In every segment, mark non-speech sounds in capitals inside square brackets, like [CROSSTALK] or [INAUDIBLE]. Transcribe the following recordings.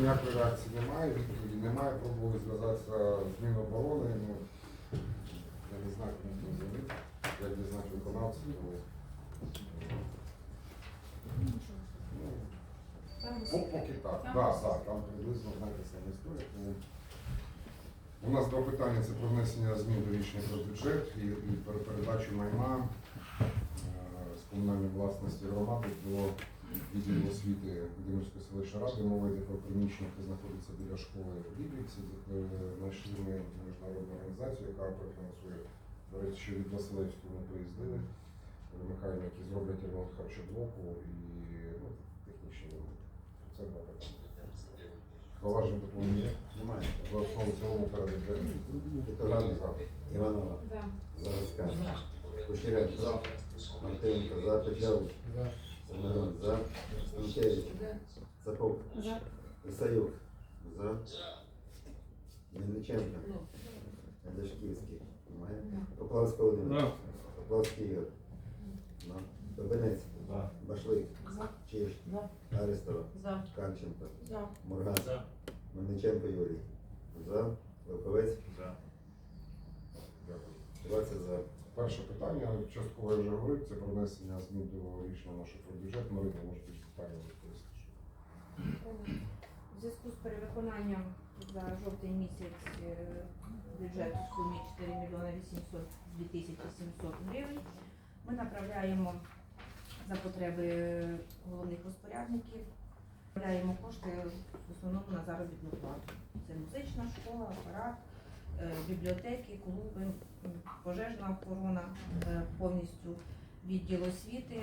Ніякої реакції немає, відповіді немає. Пробували зв'язатися з Міноборони. Ну, я не знаю, кому позвонити, як не знати виконавців. тому, ну, по- Поки так, Там да, так, там приблизно знаєте саме історія. Тому у нас два питання це про внесення змін до рішення про бюджет і, і передачу майна е, з комунальної власності громади до відділу освіти Володимирської селищної ради. Мова йде про приміщення, яке знаходиться біля школи в Лібівці. Е, Знайшли ми міжнародну організацію, яка профінансує. До речі, що від Василевського ми приїздили. Е, які зроблять ремонт харчоблоку і ну, технічні ремонти. Це два питання. Поважно доповнення. Немає. За основу цілому передати. Вікторович, Іванова, Да. Заразка, Кучеренко, Мартиненко, за Петлявич, За. Станкевич, Сапог, За. Ісаюк, за. Мельниченко, Дашківський, немає. Поплавський Володимир, Поплавський Ігор, На. Бабинець, Башлик, За. Чиж, За. Арестова, За. Канченко, За. Морган, Мельниченко Юрій, за. Луковець, Дякую. 20 за. Перше питання, частково я вже говорив, це про внесення змін до рішення нашого про бюджет. Марина, можете питання відповісти. В зв'язку з перевиконанням за жовтий місяць е, бюджету в сумі 4 мільйони 800 тисячі 700 гривень ми направляємо за потреби головних розпорядників, направляємо кошти в основному на заробітну плату. Це музична школа, апарат, е, бібліотеки, клуби, пожежна охорона, е, повністю відділ освіти.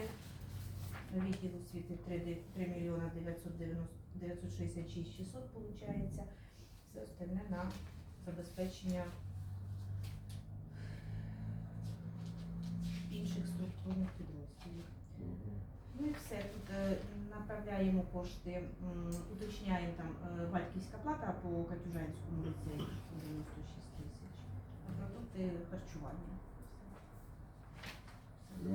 Відділ освіти 3, 3 мільйона 990 966 600 виходить. Все остальне на забезпечення інших структурних підрозділів. Ну і все. Тут е, направляємо кошти, уточняємо там е, батьківська плата по Катюжанському ліцею [CLEARS THROAT] 96 тисяч. А продукти харчування.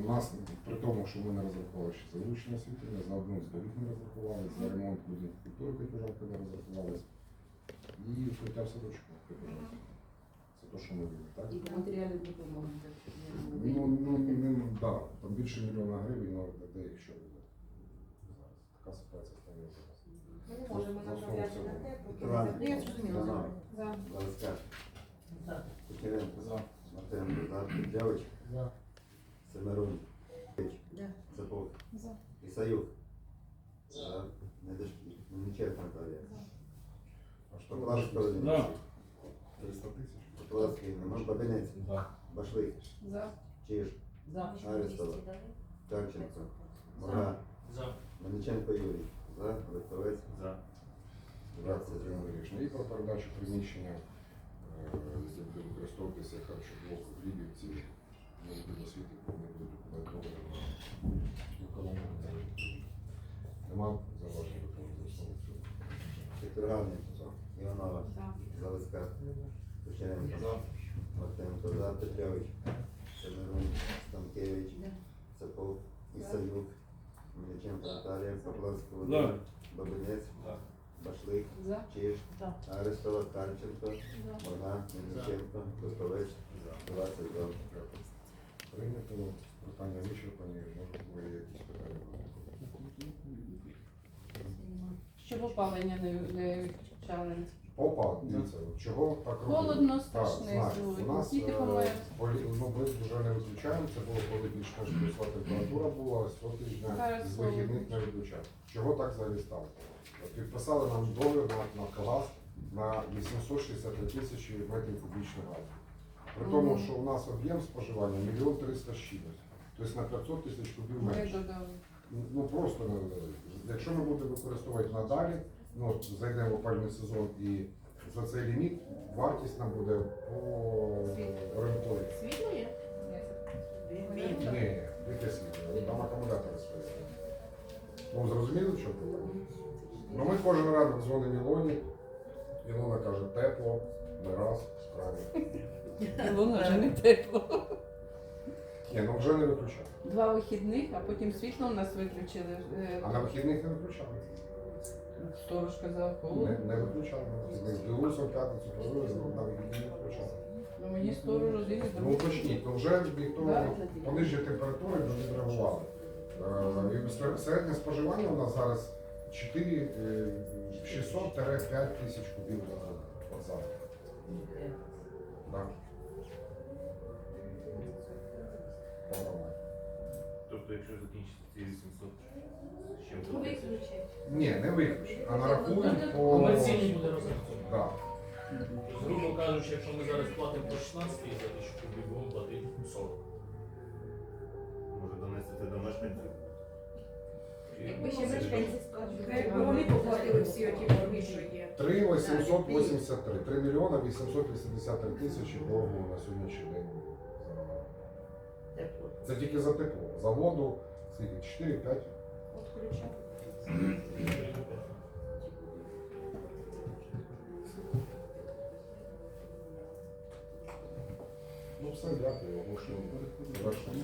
У нас при тому, що ми не розрахували ще залучення освітлення, за одну з доріг не розрахували, за ремонт будинку культури Катюжанка не розрахувались. І укриття в садочку Катюжанка. Те, що ми робимо, так? І по матеріальній допомоги. Ну, ну, ну, да, там більше мільйона гривень на те, якщо буде. Зараз така ситуація стає зараз. Ми не можемо направляти на те, поки не Я зрозуміла. Іванова, За. Заразка, За. Кучеренко, за Петлявич, Семерун, Да. Сапог, За. Ісаюк, за Недашків, Мельниченко Наталія, А що робити? Володимир, 300 тисяч? Поплавський, нема, Бабинець, Башлик, За. Чиж, За. Арестова, Карченко, Морга, Мельниченко Юрій, за. Литовець, Дякую, прийняли рішення. І про передачу приміщення, е, де буде використовуватися харчоблок в Лібівці, на відділ освіти, не буде документовано на виконання. Нема зауважень виконання основу цього. Ганин, Іванова, Залиска, Кучеренко, Мартиненко, за Петлявич, Семерун, Станкевич. Сапог, Ісаюк, Мельниченко Наталія, Володимир, Бабинець, Башлик, За. Чиж, Арестова, Карченко, За. Морган, Мельниченко, Литовець, 20 за. Прийнято питання вичерпані, може були якісь питання. Щоб опалення не, не виключали. Опа, дивіться, чого так робили? Холодно, Так, страшне знаю. У нас Діти е, полі- ну, ми вже не виключаємо, це було коли більш-менш температура була, з цього тижня Зараз з вихідних не виключав. Чого так взагалі сталося? От Підписали нам договір на, на КАГАЗ на 863 тисячі метрів кубічних газу. При тому, Мгм. що у нас об'єм споживання мільйон 300 з чимось. Тобто на 500 тисяч кубів Ми менше. додали. Ну просто е, якщо ми будемо використовувати надалі, ну от зайдемо в опальний сезон і за цей ліміт вартість нам буде по ринковій. Світло є? Ні, яке світло, там акумулятори свої. Ну зрозуміли, що питання? Ну ми кожен ранок дзвонимо Ілоні, Ілона каже, тепло, не раз, правильно. Воно вже не тепло. Ні, ну вже не виключали. Два вихідних, а потім світло у нас виключили. А на вихідних не виключали. Сторож казав, Не, холодно. не виключали. Ми білорусом п'ятницю провели, на вихідні не виключали. Ну мені сторож один і Ну другий. уточніть, то вже ніхто Да. по нижній не відреагували. Е, і сер- Середнє споживання у нас зараз 4 е, 600-5 тисяч кубів на квартал. Да. Тобто, якщо закінчиться ці 800 з чим-то Виключить. Ні, не виключно, а нарахують по... Комерційний буде розрахунок. Да. Тобто, Грубо кажучи, якщо ми зараз платимо по 16 за тисячу кубів, будемо платити 40. може донести це до мешканців? Якби ще мешканці сплачували. Якби вони поплатили всі оті борги, що є. 3 883, 3 мільйона 883 тисячі боргу на сьогоднішній день. За- Це тільки за тепло. За воду скільки? 4-5. Ну все, дякую. Оголошую. Завершено.